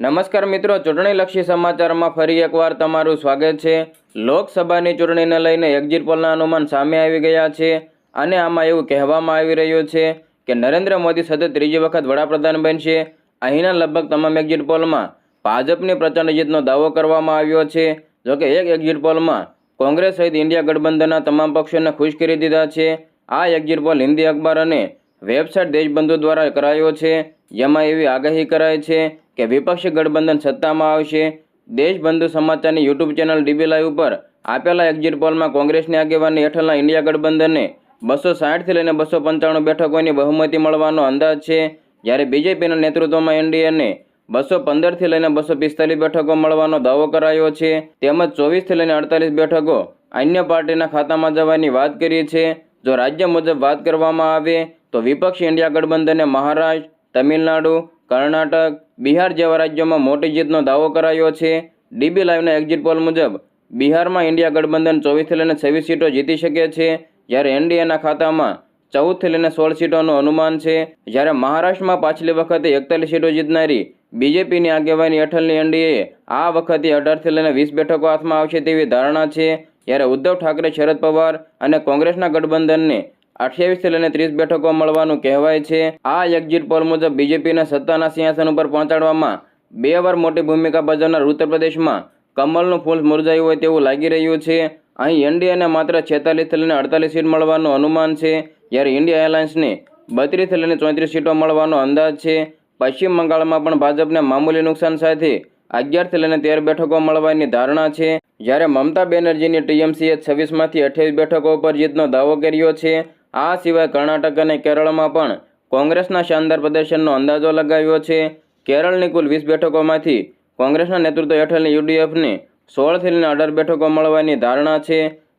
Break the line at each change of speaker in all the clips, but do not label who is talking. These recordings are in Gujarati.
નમસ્કાર મિત્રો, ચૂંટણીલક્ષી સમાચારમાં ફરી એકવાર તમારું સ્વાગત છે. લોકસભાની ચૂંટણીને લઈને એક્ઝિટ પોલના અનુમાન સામે આવી ગયા છે અને આમાં એવું કહેવામાં આવી રહ્યું છે કે નરેન્દ્ર મોદી સતત ત્રીજી વખત વડાપ્રધાન બનશે. અહીંના લગભગ તમામ એક્ઝિટ પોલમાં ભાજપની પ્રચંડ જીતનો દાવો કરવામાં આવ્યો છે. જોકે એક એક્ઝિટ પોલમાં કોંગ્રેસ સહિત ઇન્ડિયા ગઠબંધનના તમામ પક્ષોને ખુશ કરી દીધા છે. આ એક્ઝિટ પોલ હિન્દી અખબાર અને વેબસાઇટ દેશબંધુ દ્વારા કરાયો છે. જેમાં એવી આગાહી કરાય છે કે વિપક્ષી ગઠબંધન સત્તામાં આવશે. દેશબંધુ સમાચારની યુટ્યુબ ચેનલ ડીબી લાઈવ ઉપર આપેલા એક્ઝિટ પોલમાં કોંગ્રેસની આગેવાની હેઠળના ઇન્ડિયા ગઠબંધનને બસો સાઠથી લઈને બસો પંચાણું બેઠકોની બહુમતી મળવાનો અંદાજ છે. જ્યારે બીજેપીના નેતૃત્વમાં એનડીએને બસો પંદરથી લઈને બસો પિસ્તાલીસ બેઠકો મળવાનો દાવો કરાયો છે. તેમજ ચોવીસથી લઈને અડતાલીસ બેઠકો અન્ય પાર્ટીના ખાતામાં જવાની વાત કરી છે. જો રાજ્ય મુજબ વાત કરવામાં આવે તો વિપક્ષી ઇન્ડિયા ગઠબંધને મહારાષ્ટ્ર, તમિલનાડુ કર્ણાટક, બિહાર જેવા રાજ્યોમાં મોટી જીતનો દાવો કરાયો છે. ડીબી લાઈવના એક્ઝિટ પોલ મુજબ, બિહારમાં ઇન્ડિયા ગઠબંધન ચોવીસથી લઈને છવ્વીસ સીટો જીતી શકે છે. જ્યારે એનડીએના ખાતામાં ચૌદથી લઈને સોળ સીટોનું અનુમાન છે. જ્યારે મહારાષ્ટ્રમાં પાછલી વખતે એકતાલીસ સીટો જીતનારી બીજેપીની આગેવાની હેઠળની એનડીએ આ વખતે અઢારથી લઈને વીસ બેઠકો હાથમાં આવશે તેવી ધારણા છે. જ્યારે ઉદ્ધવ ઠાકરે શરદ પવાર અને કોંગ્રેસના ગઠબંધનને અઠ્યાવીસથી લઈને ત્રીસ બેઠકો મળવાનું કહેવાય છે. આ એક્ઝિટ પોલ મુજબ બીજેપીને સત્તાના સિંહાસન ઉપર પહોંચાડવામાં બે વાર મોટી ભૂમિકા ભજવનાર ઉત્તર પ્રદેશમાં કમલનું ફૂલ મુરઝાયું હોય તેવું લાગી રહ્યું છે. અહીં એનડીએને માત્ર છેતાલીસથી લઈને અડતાલીસ સીટ મળવાનું અનુમાન છે. જ્યારે ઇન્ડિયા એરલાઇન્સને બત્રીસથી લઈને ચોત્રીસ સીટો મળવાનો અંદાજ છે. પશ્ચિમ બંગાળમાં પણ ભાજપને મામૂલી નુકસાન સાથે અગિયારથી લઈને તેર બેઠકો મળવાની ધારણા છે. જ્યારે મમતા બેનર્જીની ટીએમસીએ છવ્વીસમાંથી અઠ્યાવીસ બેઠકો પર જીતનો દાવો કર્યો છે. આ સિવાય કર્ણાટક અને કેરળમાં પણ કોંગ્રેસના શાનદાર પ્રદર્શનનો અંદાજો લગાવ્યો છે. કેરળની કુલ વીસ બેઠકોમાંથી કોંગ્રેસના નેતૃત્વ હેઠળની યુડીએફને સોળથી લઈને અઢાર બેઠકો મળવાની ધારણા છે.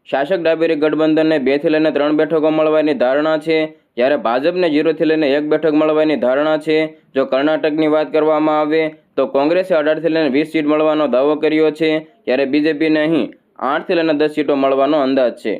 શાસક ડાબેરી ગઠબંધનને બેથી લઈને ત્રણ બેઠકો મળવાની ધારણા છે. જ્યારે ભાજપને જીરોથી લઈને એક બેઠક મળવાની ધારણા છે. જો કર્ણાટકની વાત કરવામાં આવે તો કોંગ્રેસે અઢારથી લઈને વીસ સીટ મળવાનો દાવો કર્યો છે. જ્યારે બીજેપીને અહીં આઠથી લઈને દસ સીટો મળવાનો અંદાજ છે.